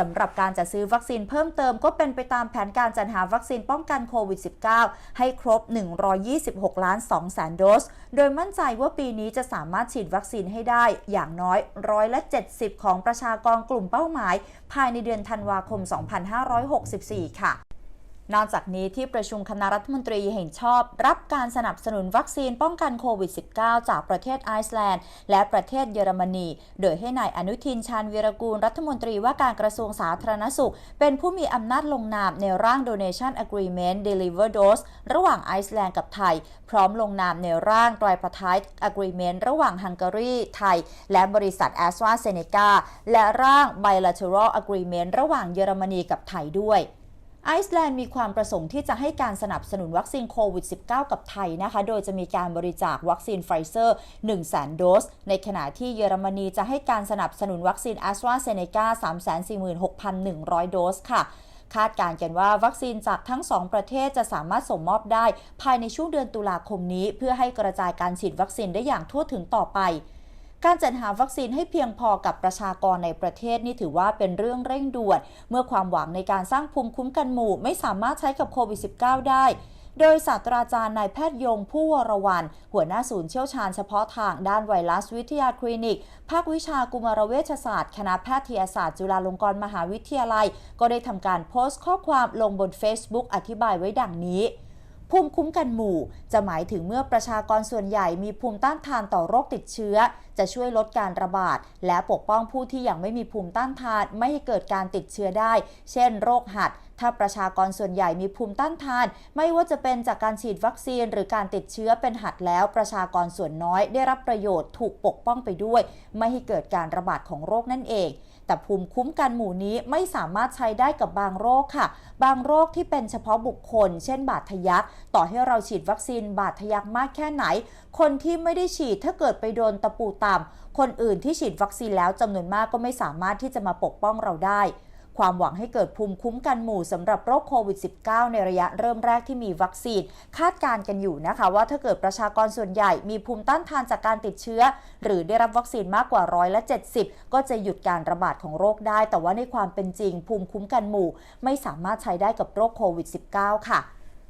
สำหรับการจัดซื้อวัคซีนเพิ่มเติมก็เป็นไปตามแผนการจัดหาวัคซีนป้องกันโควิด -19 ให้ครบ 126 ล้าน2แสนโดส โดยมั่นใจว่าปีนี้จะสามารถฉีดวัคซีนให้ได้อย่างน้อยร้อยละ 70 ของประชากรกลุ่มเป้าหมาย ภายในเดือนธันวาคม 2564 ค่ะ นอกจากนี้ที่ประชุมคณะรัฐมนตรีเห็นชอบ รับการสนับสนุนวัคซีนป้องกันโควิด -19 จากประเทศไอซ์แลนด์ และประเทศเยอรมนี โดยให้นายอนุทินชาญวีรกูลรัฐมนตรีว่าการกระทรวงสาธารณสุข เป็นผู้มีอำนาจลงนามในร่าง Donation Agreement Deliver Dose ระหว่างไอซ์แลนด์กับไทย พร้อมลงนามในร่าง Tripartite Agreement ระหว่างฮังการีไทย และบริษัท a s t r a z เซ e c a และร่าง Bilateral Agreement ระหว่างเยอรมนีกับไทยด้วย ไอซ์แลนด์มีความประสงค์ที่จะให้การสนับสนุนวัคซีนโควิด -19 กับไทยนะคะ โดยจะมีการบริจาควัคซีนไฟเซอร์ 1 0 0 0 0แโดส ในขณะที่เยอรมนีจะให้การสนับสนุนวัคซีน a s t r a z เซ e c a 346,100 โดสค่ะคาดการณ์กันว่าวัคซีนจากทั้ง 2 ประเทศจะสามารถส่งมอบได้ ภายในช่วงเดือนตุลาคมนี้ เพื่อให้กระจายการฉีดวัคซีนได้อย่างทั่วถึงต่อไป การจัดหาวัคซีนให้เพียงพอกับประชากรในประเทศนี่ถือว่าเป็นเรื่องเร่งด่วน เมื่อความหวังในการสร้างภูมิคุ้มกันหมู่ไม่สามารถใช้กับโควิด -19 ได้โดยศาสตราจารย์นายแพทย์ยงผู้วรวัน หัวหน้าศูนย์เชี่ยวชาญเฉพาะทางด้านไวรัสวิทยาคลินิก ภาควิชากุมารเวชศาสตร์ คณะแพทยศาสตร์ จุฬาลงกรณ์มหาวิทยาลัย ก็ได้ทำการโพสต์ข้อความลงบน Facebook อธิบายไว้ดังนี้ ภูมิคุ้มกันหมู่ จะหมายถึงเมื่อประชากรส่วนใหญ่มีภูมิต้านทานต่อโรคติดเชื้อ จะช่วยลดการระบาด และปกป้องผู้ที่ยังไม่มีภูมิต้านทาน ไม่ให้เกิดการติดเชื้อได้ เช่น โรคหัดถ้าประชากรส่วนใหญ่มีภูมิต้านทาน ไม่ว่าจะเป็นจากการฉีดวัคซีน หรือการติดเชื้อเป็นหัดแล้วประชากรส่วนน้อยได้รับประโยชน์ถูกปกป้องไปด้วย ไม่ให้เกิดการระบาดของโรคนั่นเอง แต่ภูมิคุ้มกันหมู่นี้ไม่สามารถใช้ได้กับบางโรคค่ะ บางโรคที่เป็นเฉพาะบุคคล เช่น บาดทะยัก ต่อให้เราฉีดวัคซีนบาดทะยักมากแค่ไหน คนที่ไม่ได้ฉีดถ้าเกิดไปโดนตะปูต่ำคนอื่นที่ฉีดวัคซีนแล้วจำนวนมากก็ไม่สามารถที่จะมาปกป้องเราได้ ความหวังให้เกิดภูมิคุ้มกันหมู่สำหรับโรคโควิด -19 ในระยะเริ่มแรกที่มีวัคซีน คาดการณ์กันอยู่นะคะว่าถ้าเกิดประชากรส่วนใหญ่มีภูมิต้านทานจากการติดเชื้อ หรือได้รับวัคซีนมากกว่าร้อยละ70 ก็จะหยุดการระบาดของโรคได้ แต่ว่าในความเป็นจริง ภูมิคุ้มกันหมู่ ไม่สามารถใช้ได้กับโรคโควิด -19 ค่ะ